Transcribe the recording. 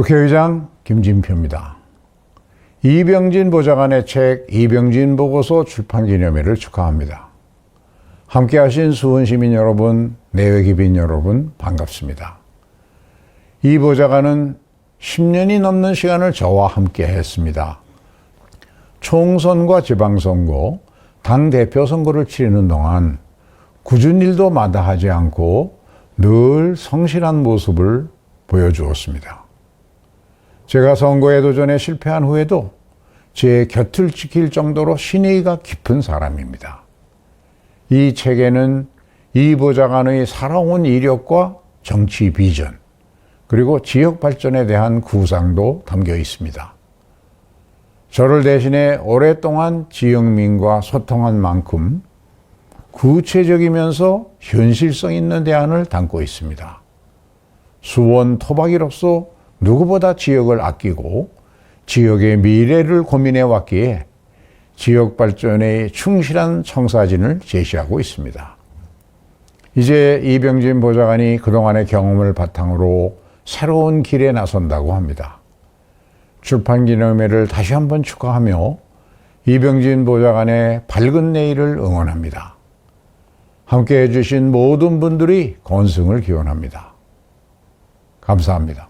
국회의장 김진표입니다. 이병진 보좌관의 책 이병진 보고서 출판 기념회를 축하합니다. 함께 하신 수원 시민 여러분, 내외 기빈 여러분 반갑습니다. 이 보좌관은 10년이 넘는 시간을 저와 함께 했습니다. 총선과 지방선거, 당대표 선거를 치르는 동안 굳은 일도 마다하지 않고 늘 성실한 모습을 보여주었습니다. 제가 선거에 도전에 실패한 후에도 제 곁을 지킬 정도로 신의가 깊은 사람입니다. 이 책에는 이 보좌관의 살아온 이력과 정치 비전, 그리고 지역 발전에 대한 구상도 담겨 있습니다. 저를 대신해 오랫동안 지역민과 소통한 만큼 구체적이면서 현실성 있는 대안을 담고 있습니다. 수원 토박이로서 누구보다 지역을 아끼고 지역의 미래를 고민해 왔기에 지역 발전에 충실한 청사진을 제시하고 있습니다. 이제 이병진 보좌관이 그동안의 경험을 바탕으로 새로운 길에 나선다고 합니다. 출판 기념회를 다시 한번 축하하며 이병진 보좌관의 밝은 내일을 응원합니다. 함께 해주신 모든 분들이 건승을 기원합니다. 감사합니다.